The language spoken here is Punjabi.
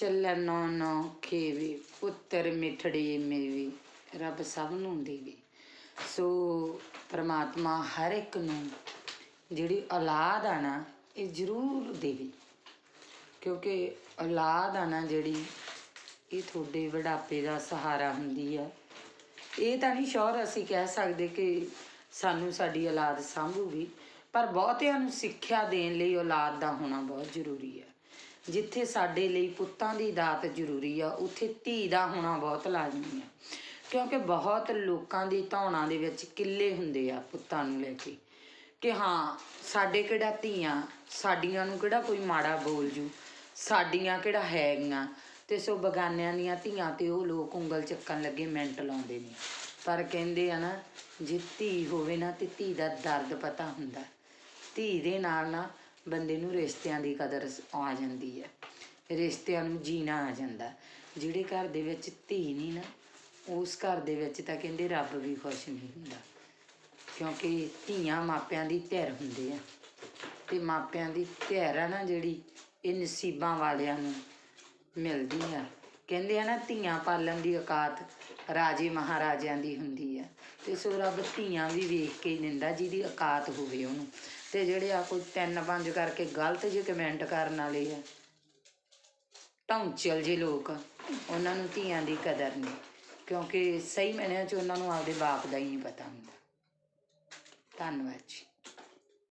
ਛੱਲਣ ਨੌ ਨੌ ਖੇਵੇ, ਪੁੱਤਰ ਮਿਠੜੇ ਮੇਵੇ, ਰੱਬ ਸਭ ਨੂੰ ਦੇਵੇ। ਸੋ ਪ੍ਰਮਾਤਮਾ ਹਰ ਇੱਕ ਨੂੰ ਜਿਹੜੀ ਔਲਾਦ ਆ ਨਾ, ਇਹ ਜ਼ਰੂਰ ਦੇਵੇ। ਕਿਉਂਕਿ ਔਲਾਦ ਆ ਨਾ ਜਿਹੜੀ, ਇਹ ਤੁਹਾਡੇ ਵਡਾਪੇ ਦਾ ਸਹਾਰਾ ਹੁੰਦੀ ਆ। ਇਹ ਤਾਂ ਨਹੀਂ ਸ਼ੋਰ ਅਸੀਂ ਕਹਿ ਸਕਦੇ ਕਿ ਸਾਨੂੰ ਸਾਡੀ ਔਲਾਦ ਸਾਂਭੂਗੀ, ਪਰ ਬਹੁਤਿਆਂ ਨੂੰ ਸਿੱਖਿਆ ਦੇਣ ਲਈ ਔਲਾਦ ਦਾ ਹੋਣਾ ਬਹੁਤ ਜ਼ਰੂਰੀ ਹੈ ਜਿੱਥੇ ਸਾਡੇ ਲਈ ਪੁੱਤਾਂ ਦੀ ਦਾਤ ਜ਼ਰੂਰੀ ਆ, ਉੱਥੇ ਧੀ ਦਾ ਹੋਣਾ ਬਹੁਤ ਲਾਜ਼ਮੀ ਆ। ਕਿਉਂਕਿ ਬਹੁਤ ਲੋਕਾਂ ਦੀ ਧੌਣਾ ਦੇ ਵਿੱਚ ਕਿੱਲੇ ਹੁੰਦੇ ਆ ਪੁੱਤਾਂ ਨੂੰ ਲੈ ਕੇ। ਕਿ ਹਾਂ, ਸਾਡੇ ਕਿਹੜਾ ਧੀਆਂ, ਸਾਡੀਆਂ ਨੂੰ ਕਿਹੜਾ ਕੋਈ ਮਾੜਾ ਬੋਲ ਜੂ? ਸਾਡੀਆਂ ਕਿਹੜਾ ਹੈਗੀਆਂ? ਤੇ ਸੋ ਬਗਾਨਿਆਂ ਦੀਆਂ ਧੀਆਂ ਤੇ ਉਹ ਲੋਕ ਉਂਗਲ ਚੱਕਣ ਲੱਗੇ, ਮਿੰਟ ਲਾਉਂਦੇ ਨੇ। ਪਰ ਕਹਿੰਦੇ ਆ ਨਾ, ਜੇ ਧੀ ਹੋਵੇ ਨਾ ਤੇ ਧੀ ਦਾ ਦਰਦ ਪਤਾ ਹੁੰਦਾ। ਧੀ ਦੇ ਨਾਲ ਨਾ ਬੰਦੇ ਨੂੰ ਰਿਸ਼ਤਿਆਂ ਦੀ ਕਦਰ ਆ ਜਾਂਦੀ ਹੈ। ਰਿਸ਼ਤਿਆਂ ਨੂੰ ਜੀਣਾ ਆ ਜਾਂਦਾ। ਜਿਹੜੇ ਘਰ ਦੇ ਵਿੱਚ ਧੀ ਨਹੀਂ ਨਾ, ਉਸ ਘਰ ਦੇ ਵਿੱਚ ਤਾਂ ਕਹਿੰਦੇ ਰੱਬ ਵੀ ਖੁਸ਼ ਨਹੀਂ ਹੁੰਦਾ। ਕਿਉਂਕਿ ਧੀਆਂ ਮਾਪਿਆਂ ਦੀ ਧਿਰ ਹੁੰਦੇ ਆ। ਤੇ ਮਾਪਿਆਂ ਦੀ ਧਿਰ ਆ ਨਾ ਜਿਹੜੀ, ਇਹ ਨਸੀਬਾਂ ਵਾਲਿਆਂ ਨੂੰ ਮਿਲਦੀ ਆ। ਕਹਿੰਦੇ ਆ ਨਾ, ਧੀਆਂ ਪਾਲਣ ਦੀ ਔਕਾਤ ਰਾਜੇ ਮਹਾਰਾਜਿਆਂ ਦੀ ਹੁੰਦੀ ਆ। ਤੇ ਸੋ ਰੱਬ ਧੀਆਂ ਵੀ ਵੇਖ ਕੇ ਹੀ ਦਿੰਦਾ, ਜਿਹਦੀ ਔਕਾਤ ਹੋਵੇ ਉਹਨੂੰ। ਤੇ ਜਿਹੜੇ ਆ ਕੋਈ ਤਿੰਨ ਪੰਜ ਕਰਕੇ ਗਲਤ ਜੇ ਕਮੈਂਟ ਕਰਨ ਵਾਲੇ ਆ। ਢੌਂਚਲ ਜੇ ਲੋਕ, ਉਹਨਾਂ ਨੂੰ ਧੀਆਂ ਦੀ ਕਦਰ ਨਹੀਂ, ਕਿਉਂਕਿ ਸਹੀ ਮਾਇਨਿਆਂ 'ਚ ਉਹਨਾਂ ਨੂੰ ਆਪਦੇ ਬਾਪ ਦਾ ਹੀ ਨਹੀਂ ਪਤਾ ਹੁੰਦਾ। ਧੰਨਵਾਦ ਜੀ।